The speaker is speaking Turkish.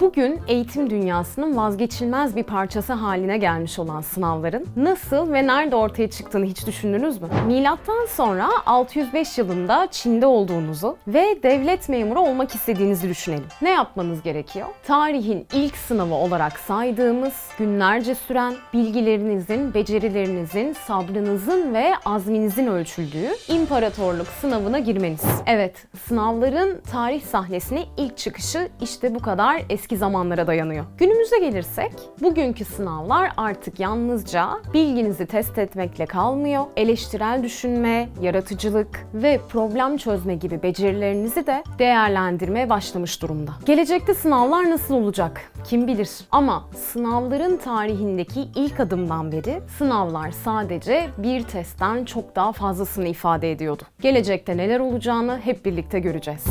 Bugün eğitim dünyasının vazgeçilmez bir parçası haline gelmiş olan sınavların nasıl ve nerede ortaya çıktığını hiç düşündünüz mü? Milattan sonra 605 yılında Çin'de olduğunuzu ve devlet memuru olmak istediğinizi düşünelim. Ne yapmanız gerekiyor? Tarihin ilk sınavı olarak saydığımız, günlerce süren, bilgilerinizin, becerilerinizin, sabrınızın ve azminizin ölçüldüğü imparatorluk sınavına girmeniz. Evet, sınavların tarih sahnesine ilk çıkışı işte bu kadar eski zamanlara dayanıyor. Günümüze gelirsek, bugünkü sınavlar artık yalnızca bilginizi test etmekle kalmıyor. Eleştirel düşünme, yaratıcılık ve problem çözme gibi becerilerinizi de değerlendirmeye başlamış durumda. Gelecekte sınavlar nasıl olacak? Kim bilir? Ama sınavların tarihindeki ilk adımdan beri sınavlar sadece bir testten çok daha fazlasını ifade ediyordu. Gelecekte neler olacağını hep birlikte göreceğiz.